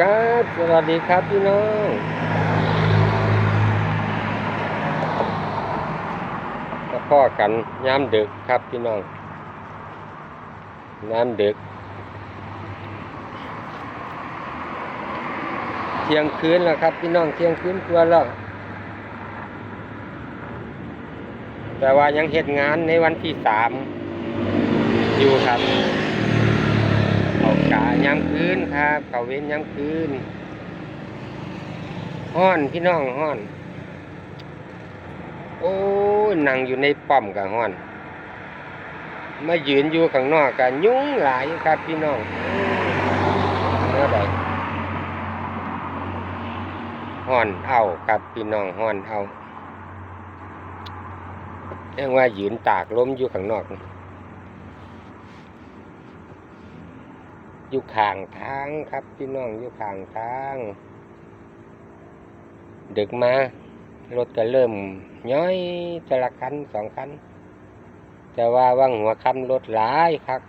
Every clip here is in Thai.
ครับสวัสดีครับพี่น้องมาพ่อกันยามดึกครับพี่น้องยามดึก เที่ยงคืนแล้วครับพี่น้องเที่ยงคืนกว่าแล้ว แต่ว่ายังเฮ็ดงานในวันที่สามอยู่ครับ ยามคืนครับเขาเว้นยามคืนห้อนพี่น้องห้อน โอ้ยนั่งอยู่ในป้อมกับห้อน มายืนอยู่ข้างนอกกับยุงหลายครับพี่น้องเมื่อใดห้อนเอาครับพี่น้องห้อนเอาเรียกว่ายืนตากล้มอยู่ข้างนอก อยู่ข้างทางครับพี่น้องอยู่ข้างทางดึกมารถก็เริ่มย้อยจะละคันสองคันแต่ว่าว่างหัวคำรถหลายครับ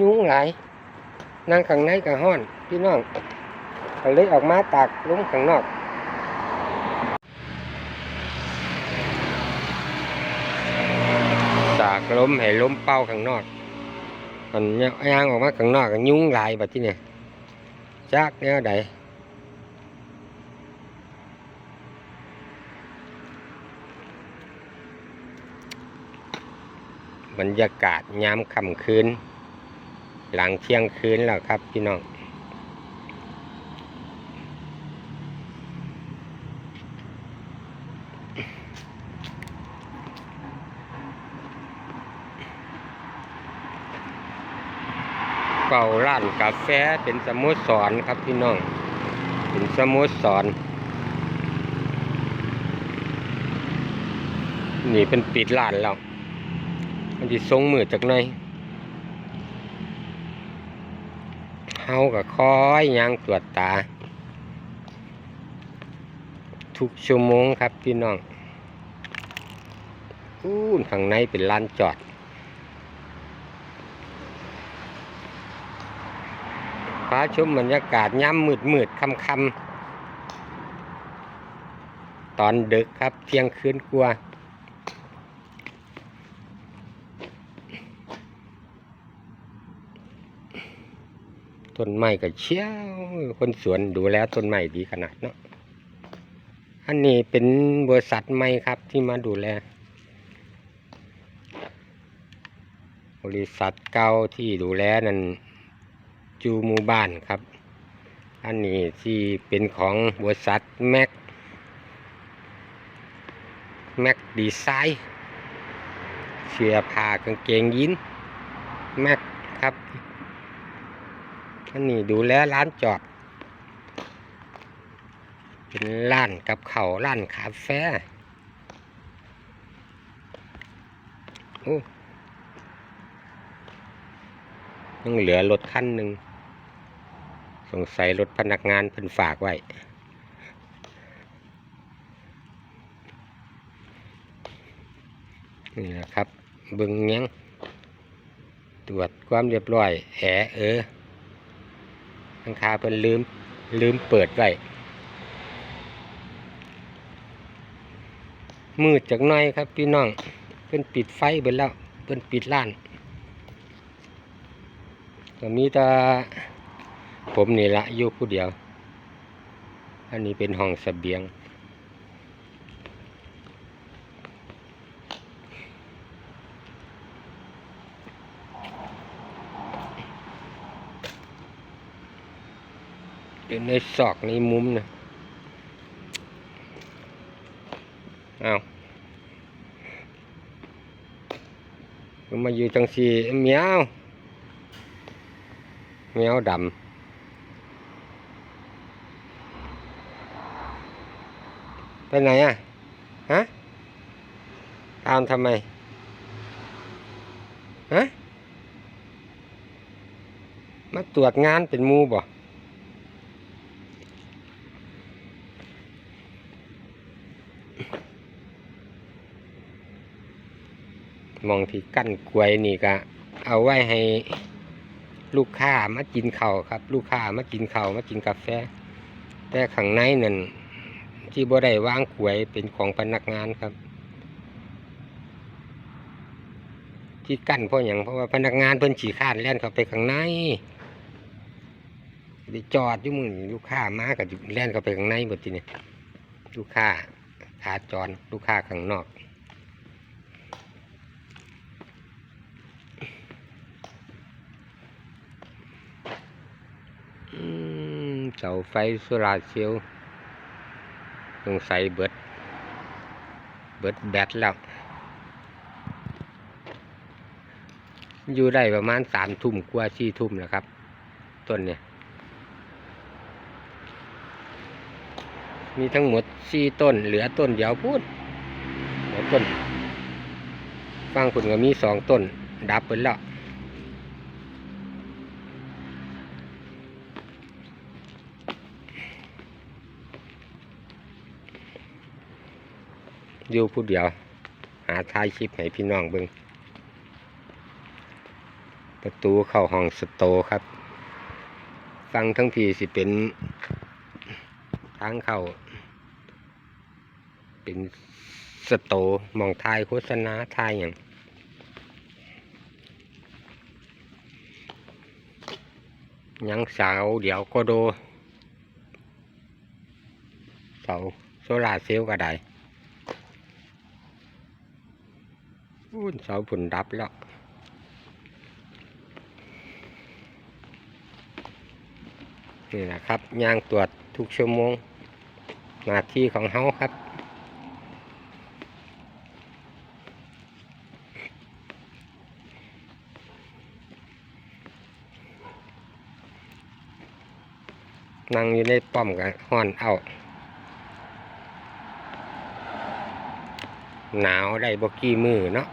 ยุงหลายนั่งข้างในก็ห้อน พี่น้องก็เลยออกมาตากล้มข้างนอกตากลมให้ล้มเป่าข้างนอก มันย่างออกมาข้างนอกก็ยุงลายแบบที่เนี่ยจักเนวใดบรรยากาศยามค่ำคืน หลังเที่ยงคืนแล้วครับพี่น้อง เป่าร้านกาแฟเป็นสโมุสรครับพี่น้อง เป็นสโมุสร นี่เป็นปิดร้านแล้วมันจะทรงมือจากไหนเฮาก็คอยยางตรวจตา ทุกชั่วโมงครับพี่น้องอู้ข้างในเป็นลานจอด ฟ้าชมบรรยากาศย่ำมืดมืดค่ำค่ำตอนดึกครับเที่ยงคืนกลัวต้นไม้ก็เชี่ยวคนสวนดูแลต้นไม้ดีขนาดเนาะอันนี้เป็นบริษัทไม้ครับที่มาดูแล บริษัทเก่าที่ดูแลนั่น จูหมู่บ้านครับ อันนี้ที่เป็นของบริษัทแม็กแม็กดีไซน์เสื้อผ้ากางเกงยีนแม็กครับ อันนี้ดูแลร้านจอด เป็นร้านกับเขาร้านคาเฟ่โอ้ยังเหลือรถคันหนึ่ง สงสัยรถพนักงานเพิ่นฝากไว้ นี่นะครับเบึงยังตรวจความเรียบร้อย แอเออทังคาเพิ่นลืม ลืมเปิดไว้มืดจากน้อยครับพี่น้อง เพิ่นปิดไฟเบิดแล้ว เพิ่นปิดร้านก็มีแต่ ผมนี่ละอยู่ผู้เดียว อันนี้เป็นห้องสเสบียง อยู่ในซอกในมุมนะเอามาอยู่จังสีเมียวเมียวดำ ไปไหนอะ ฮะ ตามทำไม ฮะ มาตรวจงานเป็นมูบ่มองที่กั้นกล้วยนี่ก็เอาไว้ให้ลูกค้ามากินเข้าครับ ลูกค้ามากินเข้ามากินกาแฟ แต่ข้างในนั่น ที่บ่ได้วางขวยเป็นของพนักงานครับ ที่กั้นเพราะอย่างเพราะว่าพนักงานเพิ่นฉีข้านแล่นเข้าไปข้างในไปจอดอยู่มึงลูกค้ามากับแล่นเข้าไปข้างในหมดทีนี่ลูกค้าขาจรลูกค้าข้างนอกอืมเสาไฟโซลาร์เซลล์ งสัยเบิด เบิดแบตแล้ว อยู่ได้ประมาณสามทุ่มกว่าสี่ทุ่มแล้วครับ ต้นเนี่ย มีทั้งหมดสี่ต้น เหลือต้นเดียวพูดเหลือต้นฟังคุณก็มีสองต้น ดับไปแล้ว อยู่ผู้เดียว หาท้ายคลิปให้พี่น้องเบิงประตูเข้าห้องสโตครับ ฟังทั้งพีสิเป็นทางเข้า เป็นสโตมองทายโฆษณาทายอย่างยังเสาเดี๋ยวก็โดเสาโซลาเซลล์ก็ได้ อู้ นเสาผุนดับแล้วนี่แหละครับย่างตรวจทุกชั่วโมงหน้าที่ของเฮาครับ นั่งอยู่ในป้อมกันห้อนเอาหนาวได้บกี่มือเนาะ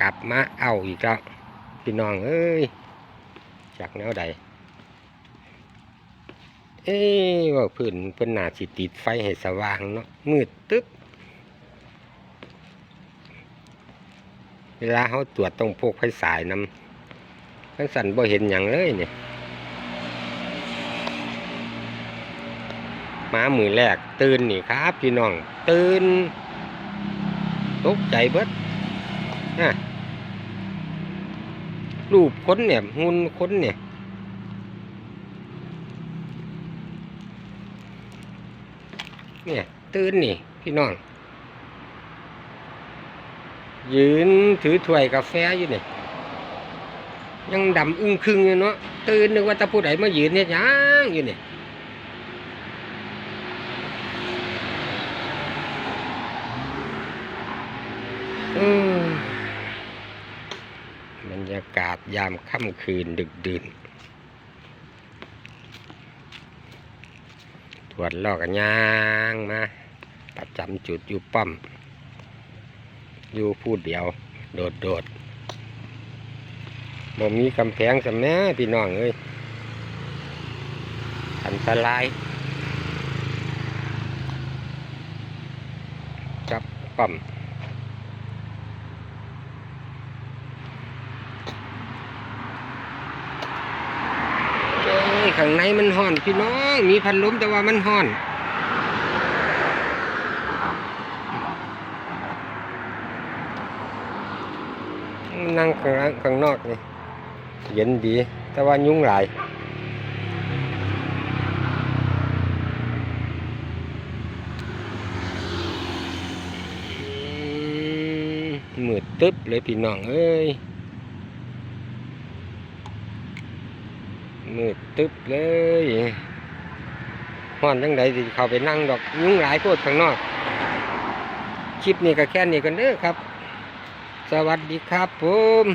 กลับมาเอาอีกแล้วพี่น้องเอ้ยจากแนวใดเอ้ว่าพื้นเพิ่นหนาสิติดไฟให้สว่างเนาะมืดตึ๊บเวลาเขาตรวจต้องพกไฟสายนำทั้งสันบ่เห็นอย่างเลยเนี่ยมามือแรกตื่นนี่ครับ พี่น้องตื่นตกใจเบิดนะ รูปคนเนี่ยหุ่นคนเนี่ยเนี่ยตื่นนี่พี่น้อง ยืนถือถ้วยกาแฟอยู่นี่ยังดำอึ้งครึงอยู่เนาะตื่นนึกว่าตาผู้ใดมายืนเนี่ยยังอยู่นี่อืม ยากาศยามค่ำคืนดึกดื่นตรวจลอกกันยางมาประจำจุดอยู่ป้อม อยู่พูดเดียว โดดโดดบ่มีกำแพงสำแน่พี่น้องเอ้ยอันตรายจับป้อม เอ้ย ข้างในมันห่อน พี่น้อง มีพัดลมแต่ว่ามันห่อน นั่งข้างข้างนอกนี่เย็นดี แต่ว่ายุ่งหลายอืมมืดตึ๊บเลยพี่น้องเอ้ย มืดตึ๊บเลยห้อนจังใดสิเข้าไปนั่งดอกยุ่งหลายโคตรข้างนอก คลิปนี้ก็แค่นี้กันเด้อครับ สวัสดีครับผม